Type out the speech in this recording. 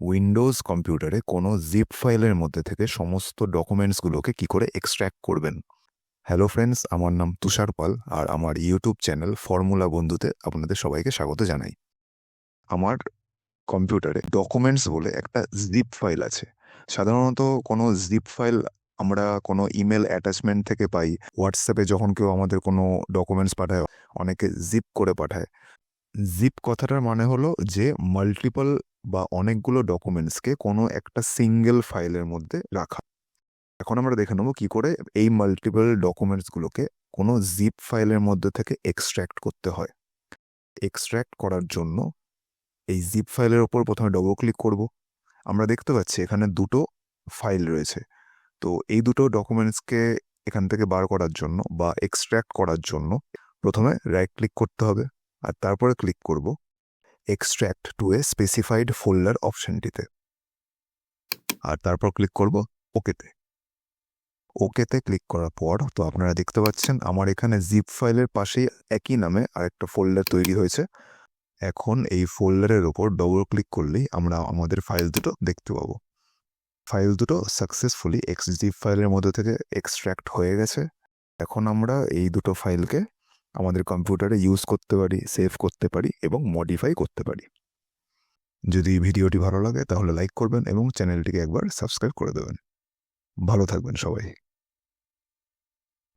Windows কম্পিউটারে কোনো zip ফাইলের মধ্যে থেকে সমস্ত ডকুমেন্টসগুলোকে কি করে এক্সট্র্যাক্ট করবেন? হ্যালো ফ্রেন্ডস আমার নাম তুষার পাল আর আমার ইউটিউব চ্যানেল ফর্মুলা বন্ধুতে আপনাদের সবাইকে স্বাগত জানাই। আমার কম্পিউটারে ডকুমেন্টস বলে একটা জিপ ফাইল আছে। সাধারণত কোনো জিপ ফাইল আমরা কোনো ইমেল অ্যাটাচমেন্ট থেকে পাই হোয়াটসঅ্যাপে যখন কেউ আমাদের কোনো ডকুমেন্টস পাঠায়, অনেকে জিপ করে পাঠায়। জিপ কথাটার মানে হলো যে মাল্টিপল বা অনেকগুলো ডকুমেন্টসকে কোনো একটা সিঙ্গেল ফাইলের মধ্যে রাখা। এখন আমরা দেখে নেব কি করে এই মাল্টিপল ডকুমেন্টসগুলোকে কোনো জিপ ফাইলের মধ্যে থেকে এক্সট্র্যাক্ট করতে হয়। এক্সট্র্যাক্ট করার জন্য এই জিপ ফাইলের ওপর প্রথমে ডবল ক্লিক করব। আমরা দেখতে পাচ্ছি এখানে দুটো ফাইল রয়েছে। তো এই দুটো ডকুমেন্টসকে এখান থেকে বার করার জন্য বা এক্সট্র্যাক্ট করার জন্য প্রথমে রাইট ক্লিক করতে হবে। আর তারপরে ক্লিক করব। Extract to a specified folder অপশনটিতে আর তারপর ক্লিক করব ওকেতে ওকেতে ক্লিক করার পর, তো আপনারা দেখতে পাচ্ছেন, আমার এখানে জিপ ফাইলের পাশেই একই নামে আরেকটা ফোল্ডার তৈরি হয়েছে। এখন এই ফোল্ডারের ওপর ডবল ক্লিক করলেই আমরা আমাদের ফাইল দুটো দেখতে পাবো। ফাইল দুটো সাকসেসফুলি এক্স জিপ ফাইলের মধ্যে থেকে এক্সট্র্যাক্ট হয়ে গেছে। এখন আমরা এই দুটো ফাইলকে আমাদের কম্পিউটারে ইউজ করতে পারি সেভ করতে পারি এবং মডিফাই করতে পারি। যদি ভিডিওটি ভালো লাগে তাহলে লাইক করবেন এবং চ্যানেলটিকে একবার সাবস্ক্রাইব করে দেবেন। ভালো থাকবেন সবাই।